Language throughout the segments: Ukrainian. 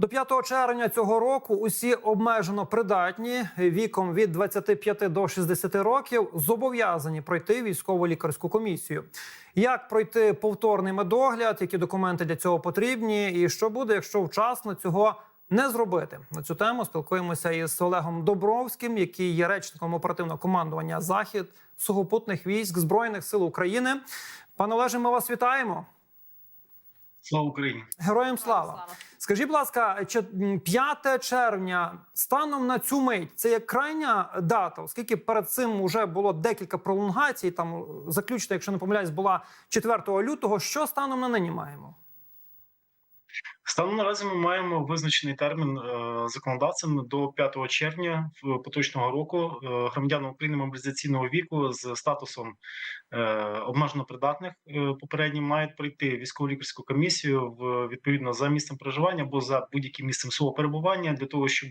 До 5 червня цього року усі обмежено придатні віком від 25 до 60 років зобов'язані пройти військово-лікарську комісію. Як пройти повторний медогляд, які документи для цього потрібні, і що буде, якщо вчасно цього не зробити? На цю тему спілкуємося із Олегом Добровським, який є речником оперативного командування Захід сухопутних військ збройних сил України. Пане Олеже, ми вас вітаємо. Слава Україні! Героям слава! Скажіть, будь ласка, чи м, 5 червня станом на цю мить це як крайня дата, оскільки перед цим вже було декілька пролонгацій. Там заключно, якщо не помиляюсь, була 4 лютого. Що станом на нині маємо? Станом наразі ми маємо визначений термін е, законодавцем до 5 червня поточного року е, громадян України мобілізаційного віку з статусом е, обмежено придатних е, мають пройти військово-лікарську комісію в відповідно за місцем проживання або за будь-яким місцем свого перебування для того, щоб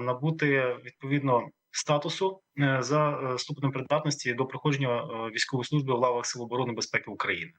набути відповідно статусу за е, ступенем придатності до проходження е, військової служби в лавах Сил оборони безпеки України.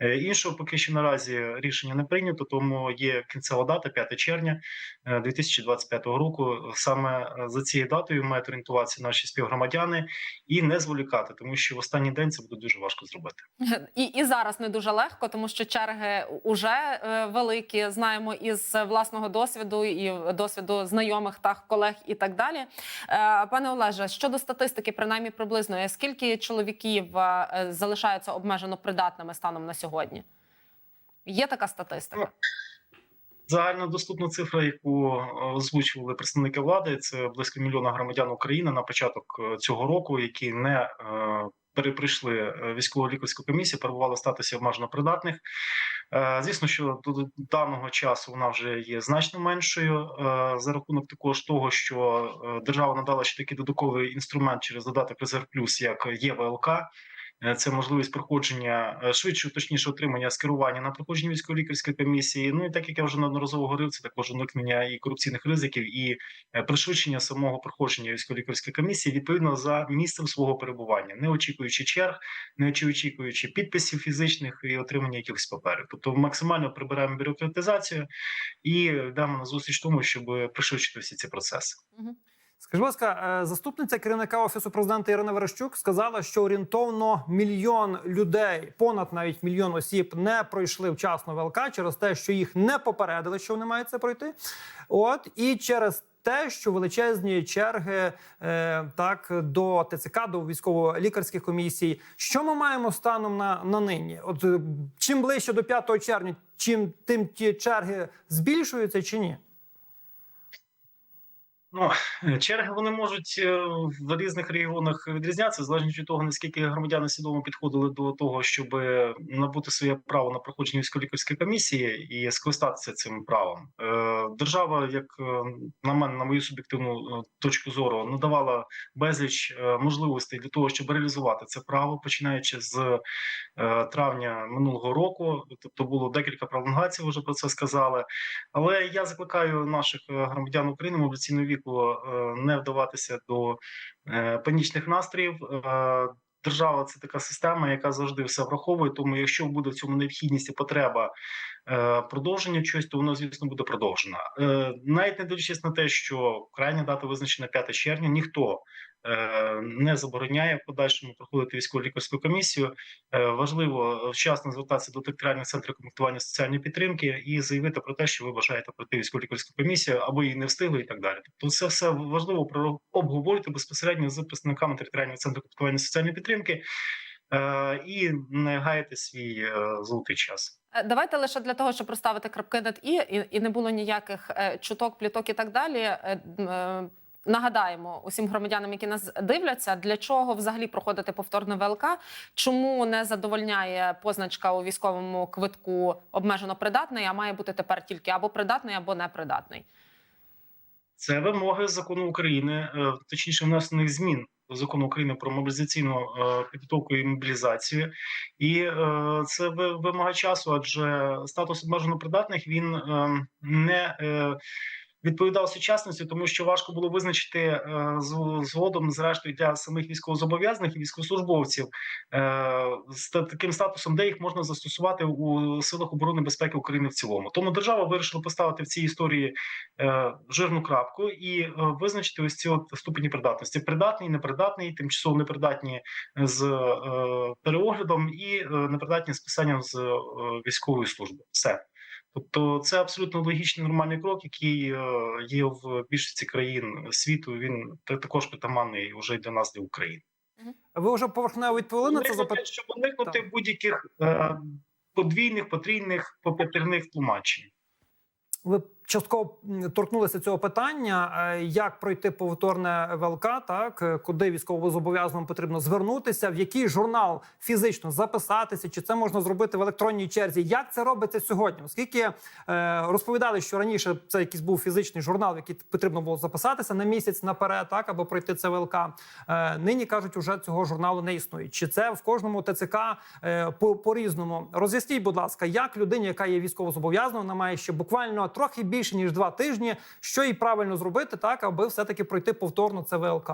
Е, Іншого поки що наразі рішення не прийнято, тому є кінцева дата 5 червня е, 2025 року. Саме е, за цією датою мають орієнтуватися наші співгромадяни і не зволікати, тому що в останній день це буде дуже важко зробити. І, і зараз не дуже легко, тому що черги вже е, великі. Знаємо із власного досвіду і досвіду знайомих та колег і так далі. Е, Пане Олеже, щодо статистики, принаймні приблизно, скільки чоловіків е, залишаються обмежено придатними станом на сьогодні? Є така статистика? Загально доступна цифра, яку е, озвучували представники влади, це близько мільйона громадян України на початок е, цього року, які не е, переприйшли е, військово-лікарську комісію, перебували в статусі обмежено придатних. Е, Звісно, що до даного часу вона вже є значно меншою е, за рахунок також того, що е, держава надала ще такий додатковий інструмент через додаток Резерв Плюс, як ЄВЛК. Е, Це можливість проходження е, швидше, точніше отримання скерування на проходження військово-лікарської комісії. Ну і так як я вже неодноразово говорив, це також уникнення і корупційних ризиків, і е, пришвидшення самого проходження військово-лікарської комісії відповідно за місцем свого перебування, не очікуючи черг, не очікуючи підписів фізичних і отримання якихось паперів. Тобто максимально прибираємо бюрократизацію і йдемо на зустріч тому, щоб пришвидшити всі ці процеси. Скажіть, будь ласка, е, заступниця керівника офісу президента Ірина Верещук сказала, що орієнтовно мільйон людей, понад навіть мільйон осіб, не пройшли вчасно ВЛК через те, що їх не попередили, що вони мають це пройти. От і через те, що величезні черги е, так до ТЦК, до військово-лікарських комісій. Що ми маємо станом на, на нині? От е, чим ближче до 5 червня, чим тим ті черги збільшуються чи ні? Ну, черги вони можуть е, в різних регіонах відрізнятися, залежно від того, наскільки громадяни свідомо підходили до того, щоб набути своє право на проходження військово-лікарської комісії і скористатися цим правом. Е, Держава, як е, на мене, на мою суб'єктивну е, точку зору, надавала безліч е, можливостей для того, щоб реалізувати це право, починаючи з е, травня минулого року. Тобто було декілька пролонгацій, вже про це сказали. Але я закликаю наших е, громадян України віку е, не вдаватися до е, панічних настроїв. Е, Держава це така система, яка завжди все враховує. Тому, якщо буде в цьому необхідність і потреба продовження чогось, то воно звісно буде продовжено. Е, навіть не дивлячись на те, що крайня дата визначена 5 червня, ніхто не забороняє в подальшому проходити військово-лікарську комісію. Е, важливо вчасно звертатися до територіальних центрів комплектування соціальної підтримки і заявити про те, що ви бажаєте пройти військово-лікарську комісію або її не встигли, і так далі. Тобто, це все важливо про обговорити безпосередньо з представниками територіального центру комплектування соціальної підтримки е, і не гаяти свій е, золотий час. Е, Давайте лише для того, щоб розставити крапки над і, і, і не було ніяких е, чуток, пліток і так далі. Нагадаємо усім громадянам, які нас дивляться, для чого взагалі проходити повторне ВЛК, чому не задовольняє позначка у військовому квитку обмежено придатний, а має бути тепер тільки або придатний, або непридатний. Це вимоги закону України, е, точніше внесених змін до закону України про мобілізаційну е, підготовку і мобілізацію, і е, це вимога часу, адже статус обмежено придатних він е, не відповідав сучасності, тому що важко було визначити е, згодом, зрештою, для самих військовозобов'язаних і військовослужбовців е, з таким статусом, де їх можна застосувати у силах оборони безпеки України в цілому. Тому держава вирішила поставити в цій історії е, жирну крапку і визначити ось ці от ступені придатності: придатний, непридатний, тимчасово непридатні з переоглядом і непридатні з писанням з військової служби. Все. Тобто, це абсолютно логічний нормальний крок, який е, є в більшості країн світу. Він також притаманний вже для нас, для України. Ви вже поверхнево відповіли на це запитання? щоб уникнути будь-яких е, подвійних, потрійних, поп'ятерних тлумачень. Ви частково торкнулися цього питання, е, як пройти повторне ВЛК, так е, куди військовозобов'язаному потрібно звернутися, в який журнал фізично записатися, чи це можна зробити в електронній черзі? Як це робиться сьогодні? Оскільки е, розповідали, що раніше це якийсь був фізичний журнал, в який потрібно було записатися на місяць наперед, так аби пройти це ВЛК. Нині кажуть, уже цього журналу не існує. Чи це в кожному ТЦК по, по різному? Роз'ясніть, будь ласка, як людині, яка є військовозобов'язаною, вона має ще буквально трохи більше ніж два тижні, що їй правильно зробити, так аби все таки пройти повторно це ВЛК.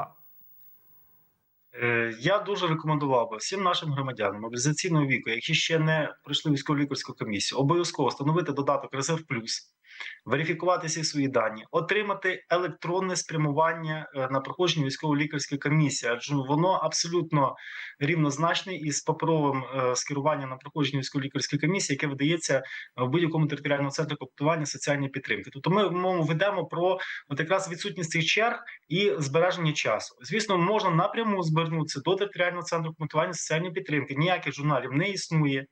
Е, Я дуже рекомендував би всім нашим громадянам мобілізаційного віку, які ще не пройшли військово-лікарську комісію, обов'язково встановити додаток Резерв Плюс, верифікувати всі свої дані, отримати електронне спрямування е, на проходження військово-лікарської комісії, адже воно абсолютно рівнозначне із паперовим е, скеруванням на проходження військово-лікарської комісії, яке видається в будь-якому територіальному центрі комплектування соціальної підтримки. Тобто, ми мову ведемо про от якраз відсутність цих черг і збереження часу. Звісно, можна напряму звернутися до територіального центру коментування соціальної підтримки. Ніяких журналів не існує.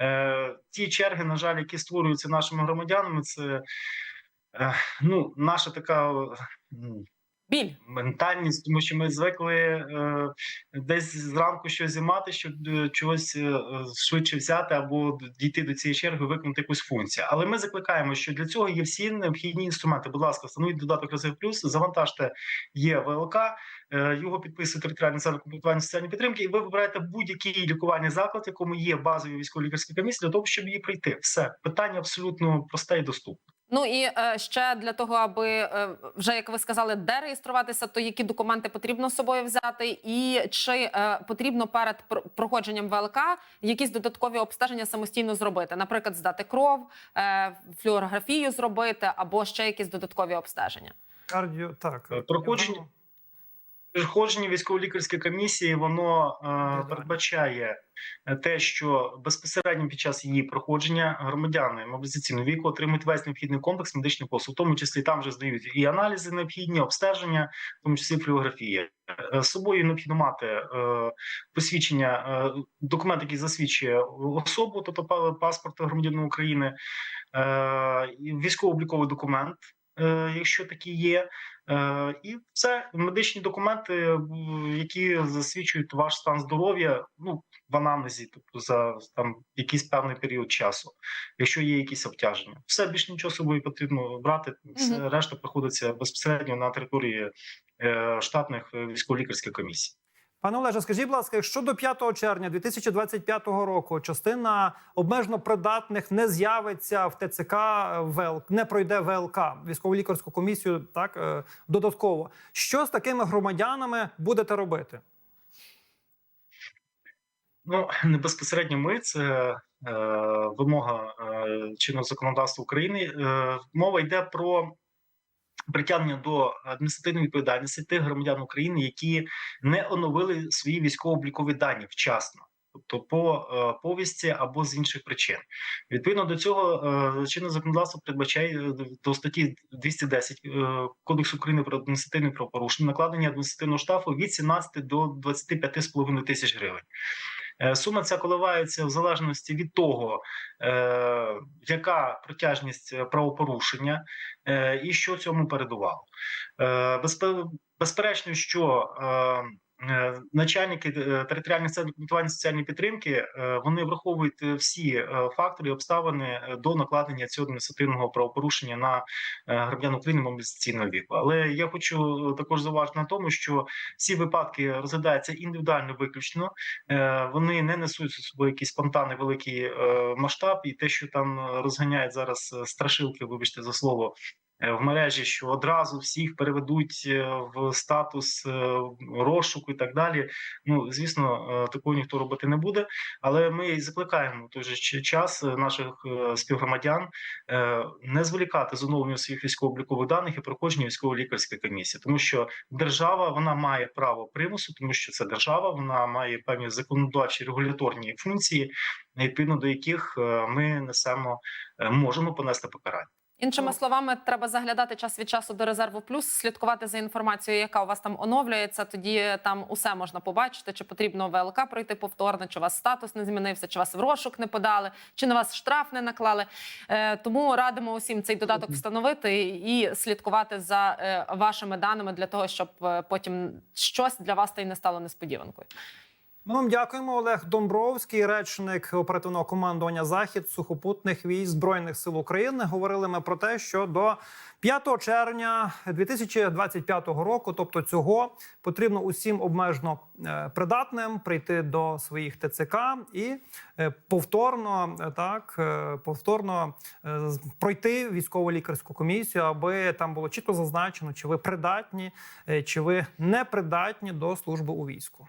Е, ті черги, на жаль, які створюються нашими громадянами, це е, ну, наша така. е, Біль. Ментальність, тому що ми звикли е, десь зранку щось займати, щоб е, чогось е, швидше взяти або дійти до цієї черги, виконати якусь функцію. Але ми закликаємо, що для цього є всі необхідні інструменти. Будь ласка, встановіть додаток Резерв Плюс, завантажте є ВЛК, е, його підписує територіальний центр комплектування соціальної підтримки, і ви вибираєте будь-який лікувальний заклад, якому є базові військово-лікарські комісії, для того, щоб її пройти. Все питання абсолютно просте і доступне. Ну і е, ще для того, аби е, вже як ви сказали, де реєструватися, то які документи потрібно з собою взяти, і чи е, потрібно перед пр- проходженням ВЛК якісь додаткові обстеження самостійно зробити, наприклад, здати кров, е, флюорографію зробити або ще якісь додаткові обстеження. Кардіо так. Е, проходження- Проходження військово-лікарської комісії воно е, передбачає е, те, що безпосередньо під час її проходження громадяни мобілізаційного віку отримують весь необхідний комплекс медичних послуг, в тому числі там вже здають і аналізи необхідні, обстеження, в тому числі флюорографія. Е, З собою необхідно мати е, посвідчення, е, документ, який засвідчує особу, тобто па- паспорт громадянина України, е, військово-обліковий документ, якщо такі є. Е, І це медичні документи, е, які засвідчують ваш стан здоров'я, ну в анамнезі, тобто за там якийсь певний період часу, якщо є якісь обтяження, все більше нічого собою потрібно брати. Все решта проходиться безпосередньо на території е, штатних е, військово-лікарських комісій. Пане Олеже, скажіть, будь ласка, якщо до 5 червня 2025 року частина обмежено придатних не з'явиться в ТЦК ВЛК, не пройде ВЛК, військово-лікарську комісію, так е, додатково, що з такими громадянами будете робити? Ну не безпосередньо ми це е, вимога е, чинного законодавства України. Е, мова йде про притягнення до адміністративної відповідальності тих громадян України, які не оновили свої військово-облікові дані вчасно. Тобто по е, повісті або з інших причин, відповідно до цього е, чинне законодавство передбачає е, до статті 210 е, Кодексу України про адміністративні правопорушення накладення адміністративного штрафу від 17 до 25,5 тисяч гривень. Е, Сума ця коливається в залежності від того, е, яка протяжність е, правопорушення і що цьому передувало. Безпе- Безперечно, що начальники е, територіальних центрів комплектування соціальної підтримки е, вони враховують е, всі е, фактори і обставини е, до накладення цього адміністративного правопорушення на е, громадян України мобілізаційного віку. Але я хочу е, також зауважити на тому, що всі випадки розглядаються індивідуально виключно. Е, Вони не несуть собою якийсь спонтанний великий е, масштаб, і те, що там е, розганяють зараз е, страшилки, вибачте за слово. Е, в мережі, що одразу всіх переведуть е, в статус е, розшуку і так далі. Ну звісно, такого ніхто робити не буде. Але ми закликаємо той же час наших співгромадян не зволікати з оновленням своїх військово-облікових даних і проходження військово-лікарської комісії, тому що держава вона має право примусу, тому що це держава, вона має певні законодавчі регуляторні функції, відповідно до яких ми несемо можемо понести покарання. Іншими Ну. словами, треба заглядати час від часу до резерву плюс, слідкувати за інформацією, яка у вас там оновлюється. Тоді там усе можна побачити, чи потрібно ВЛК пройти повторно, чи у вас статус не змінився, чи вас в розшук не подали, чи на вас штраф не наклали. Е, тому радимо усім цей додаток встановити і слідкувати за е, вашими даними для того, щоб е, потім щось для вас та й не стало несподіванкою. Ми вам дякуємо. Олег Домбровський, речник оперативного командування Захід сухопутних військ збройних сил України. Говорили ми про те, що до 5 червня 2025 року, тобто цього, потрібно усім обмежено е, придатним прийти до своїх ТЦК і е, повторно е, так повторно пройти військово-лікарську комісію, аби там було чітко зазначено, чи ви придатні, чи ви не придатні до служби у війську.